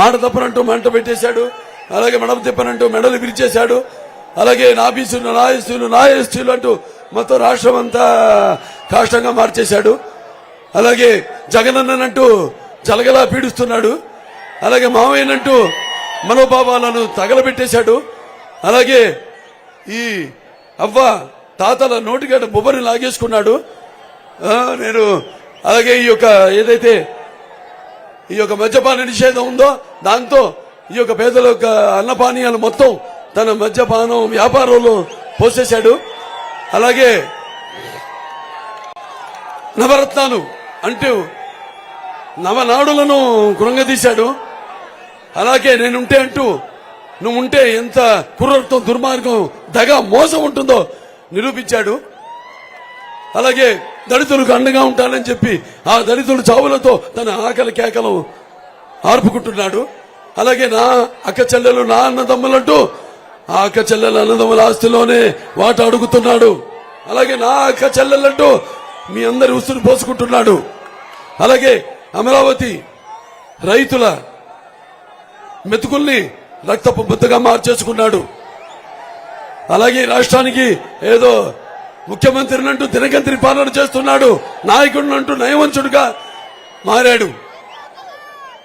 మాట తప్పనంటూ మంట పెట్టేశాడు. అలాగే మడమ తిప్పనంటూ మెడలు విరిచేశాడు. అలాగే నా బీసీలు నా ఎస్టీలు నా ఎస్టీలు అంటూ మొత్తం రాష్ట్రం అంతా కాష్టంగా మార్చేశాడు. అలాగే జగనన్ననంటూ జలగలా పీడిస్తున్నాడు. అలాగే మామయ్యనంటూ మనోభావాలను తగలబెట్టేశాడు. అలాగే ఈ అవ్వ తాతల నోటిగడ్డ బొబ్బరిని లాగేసుకున్నాడు. నేను అలాగే ఈ యొక్క ఏదైతే ఈ యొక్క మద్యపాన నిషేధం ఉందో దాంతో ఈ యొక్క పేదల యొక్క అన్నపానీయాలు మొత్తం తన మద్యపానం వ్యాపారంలో పోసేశాడు. అలాగే నవరత్నాలు అంటూ నవనాడులను కృంగదీశాడు. అలాగే నేనుంటే అంటూ నువ్వు ఉంటే ఎంత కుర్రత్వం దుర్మార్గం దగ మోసం ఉంటుందో నిరూపించాడు. అలాగే దళితులకు అండగా ఉంటానని చెప్పి ఆ దళితుడు చావులతో తన ఆకలి కేకలు ఆర్పుకుంటున్నాడు. అలాగే నా అక్క చెల్లెలు నా అన్నదమ్ములంటూ ఆ అక్క చెల్లెల అన్నదమ్ముల ఆస్తిలోనే వాట అడుగుతున్నాడు. అలాగే నా అక్క చెల్లెలంటూ మీ అందరి ఉసురు పోసుకుంటున్నాడు. అలాగే అమరావతి రైతుల మెతుకుల్ని రక్తపు ముద్దగా మార్చేసుకున్నాడు. అలాగే రాష్ట్రానికి ఏదో ముఖ్యమంత్రిని అంటూ దినగంత్రి పాలన చేస్తున్నాడు. నాయకుడిని అంటూ నయవంచుడుగా మారాడు.